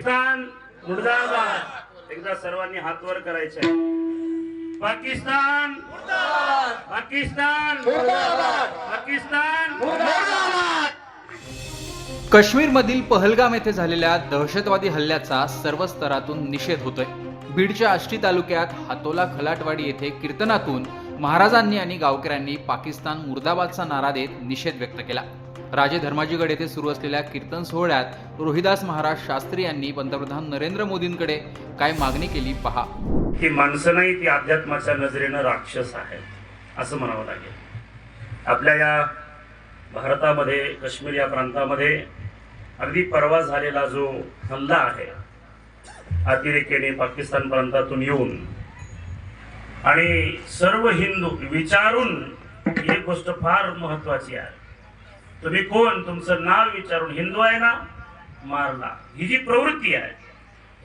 पाकिस्तान मुर्दाबाद. एकदा सर्वांनी हात वर करायचे. पाकिस्तान. पाकिस्तान. पाकिस्तान. काश्मीरमधील पहलगाम येथे झालेल्या दहशतवादी हल्ल्याचा सर्व स्तरातून निषेध होतोय. बीडच्या आष्टी तालुक्यात हातोला खलाटवाडी येथे कीर्तनातून महाराजांनी आणि गावकऱ्यांनी पाकिस्तान मुर्दाबादचा नारा देत निषेध व्यक्त केला. राजे धर्माजीगड येथे सुरू असलेल्या कीर्तन सोहळ्यात रोहिदास महाराज शास्त्री यांनी पंतप्रधान नरेंद्र मोदींकडे काय मागणी केली पहा. ही माणसं नाही ती अध्यात्माच्या नजरेनं राक्षस आहेत असं म्हणावं लागेल. आपल्या या भारतामध्ये काश्मीर या प्रांतामध्ये अगदी परवा झालेला जो हल्ला आहे अतिरेकेने पाकिस्तान प्रांतातून येऊन आणि सर्व हिंदू विचारून एक गोष्ट फार महत्वाची आहे. तुम्ही कोण? तुमचं नाव विचारून हिंदू आहे ना मारला. ही जी प्रवृत्ती आहे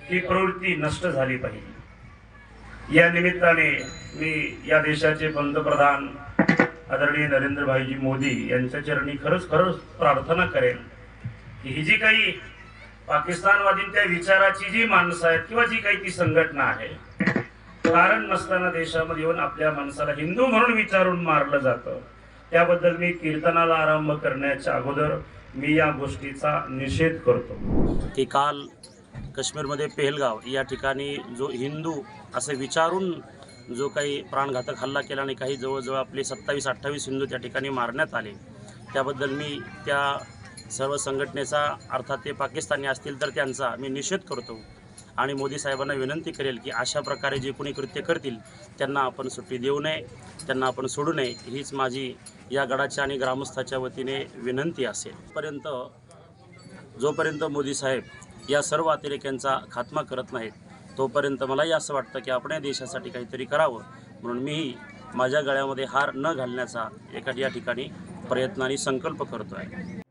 ही प्रवृत्ती नष्ट झाली पाहिजे. या निमित्ताने मी या देशाचे पंतप्रधान आदरणीय नरेंद्रभाईजी मोदी यांच्या चरणी खरंच खरंच प्रार्थना करेन की ही जी काही पाकिस्तानवादींच्या विचाराची जी माणसं आहेत किंवा जी काही ती संघटना आहे कारण नसताना देशामध्ये येऊन आपल्या माणसाला हिंदू म्हणून विचारून मारलं जातं. त्याबद्दल मी कीर्तनाला आरंभ करण्याच्या अगोदर मी या गोष्टीचा निषेध करतो. की काल काश्मीरमध्ये पेहलगाव या ठिकाणी जो हिंदू असे विचारून जो काही प्राणघातक हल्ला केला आणि काही जवळजवळ आपले सत्तावीस अठ्ठावीस हिंदू त्या ठिकाणी मारण्यात आले त्याबद्दल मी त्या सर्व संघटनेचा अर्थात ते पाकिस्तानी असतील तर त्यांचा मी निषेध करतो. आणि मोदी साहेबांना विनंती करेल की अशा प्रकारे जे कोणी कृत्य करतील त्यांना आपण सुट्टी देऊ नये त्यांना आपण सोडू नये हीच माझी या गडाच्या आणि ग्रामस्थाच्या वतीने विनंती असेल. पर्यंत जोपर्यंत मोदी साहेब या सर्व अतिरेक्यांचा खात्मा करत नाहीत तोपर्यंत मलाही असं वाटतं की आपण या देशासाठी काहीतरी करावं. म्हणून मीही माझ्या गळ्यामध्ये हार न घालण्याचा एका या ठिकाणी प्रयत्नाने संकल्प करतो आहे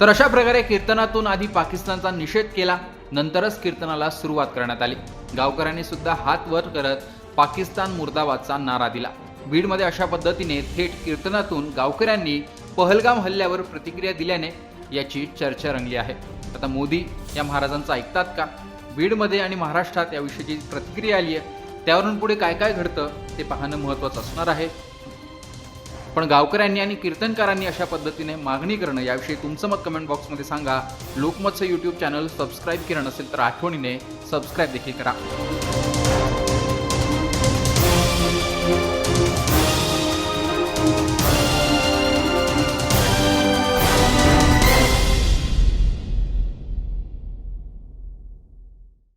तर अशा प्रकारे कीर्तनातून आधी पाकिस्तानचा निषेध केला. नंतरच कीर्तनाला सुरुवात करण्यात आली. गावकऱ्यांनी सुद्धा हात वर करत पाकिस्तान मुर्दाबादचा नारा दिला. बीडमध्ये अशा पद्धतीने थेट कीर्तनातून गावकऱ्यांनी पहलगाम हल्ल्यावर प्रतिक्रिया दिल्याने याची चर्चा रंगली आहे. आता मोदी या महाराजांचं ऐकतात का? बीडमध्ये आणि महाराष्ट्रात याविषयीची प्रतिक्रिया आली आहे त्यावरून पुढे काय काय घडतं ते पाहणं महत्त्वाचं असणार आहे. पण गावकऱ्यांनी आणि कीर्तनकारांनी अशा पद्धतीने मागणी करणं याविषयी तुमचं मत कमेंट बॉक्समध्ये सांगा. लोकमतचं यूट्यूब चॅनल सबस्क्राईब केलं नसेल तर आठवणीने सबस्क्राईब देखील करा.